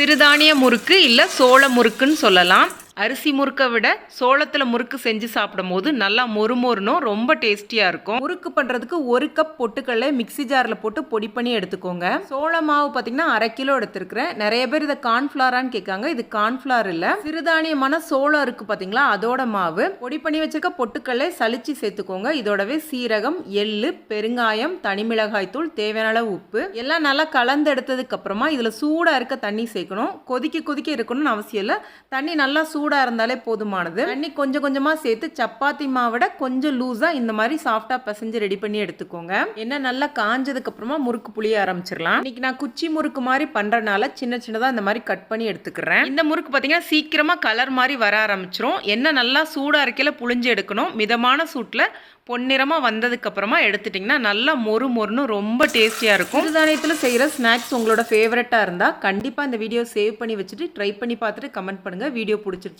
சிறுதானிய முறுக்கு இல்லை சோள முறுக்குன்னு சொல்லலாம். அரிசி முறுக்கை விட சோளத்தில் முறுக்கு செஞ்சு சாப்பிடும்போது நல்லா மொறு மொறுனும் ரொம்ப டேஸ்டியாக இருக்கும். முறுக்கு பண்ணுறதுக்கு ஒரு கப் பொட்டுக்கடலை மிக்ஸி ஜாரில் போட்டு பொடி பண்ணி எடுத்துக்கோங்க. சோள மாவு பார்த்தீங்கன்னா அரை கிலோ எடுத்துருக்கிறேன். நிறைய பேர் இதை கார்ன்ஃப்ளாரான்னு கேட்காங்க. இது கார்ன்ஃப்ளார் இல்லை. சிறுதானியமான சோளம் இருக்குது பார்த்தீங்களா அதோட மாவு. பொடி பண்ணி வச்சிருக்க பொட்டுக்கடலை சலிச்சு சேர்த்துக்கோங்க. இதோடவே சீரகம் எள்ளு பெருங்காயம் தனிமிளகாய் தூள் தேவையான அளவு உப்பு. எல்லாம் நல்லா கலந்து எடுத்ததுக்கு அப்புறமா இதில் சூடாக இருக்க தண்ணி சேர்க்கணும். கொதிக்க கொதிக்க இருக்கணும்னு அவசியம் இல்லை. தண்ணி நல்லா சூடாக இருந்தாலே போதுமானது. தண்ணி கொஞ்சம் கொஞ்சமாக சேர்த்து சப்பாத்தி மாவிட கொஞ்சம் லூஸாக இந்த மாதிரி சாஃப்டாக பிசைஞ்சு ரெடி பண்ணி எடுத்துக்கோங்க. என்ன நல்லா காஞ்சதுக்கப்புறமா முறுக்கு புளிய ஆரம்பிச்சிடலாம். இன்னைக்கு நான் குச்சி முறுக்கு மாதிரி பண்ணுறனால சின்ன சின்னதாக இந்த மாதிரி கட் பண்ணி எடுத்துக்கிறேன். இந்த முறுக்கு பார்த்தீங்கன்னா சீக்கிரமாக கலர் மாதிரி வர ஆரம்பிச்சிரும். என்ன நல்லா சூடாக இருக்கையில் புளிஞ்சு எடுக்கணும். மிதமான சூட்டில் பொன்னிறமாக வந்ததுக்கப்புறமா எடுத்துட்டிங்கன்னா நல்லா மொறு மொறுன்னு ரொம்ப டேஸ்டியாக இருக்கும். சிறுதானியத்தில் செய்கிற ஸ்நாக்ஸ் உங்களோட ஃபேவரட்டாக இருந்தால் கண்டிப்பாக இந்த வீடியோ சேவ் பண்ணி வச்சுட்டு ட்ரை பண்ணி பார்த்துட்டு கமெண்ட் பண்ணுங்கள் வீடியோ பிடிச்சிருச்சு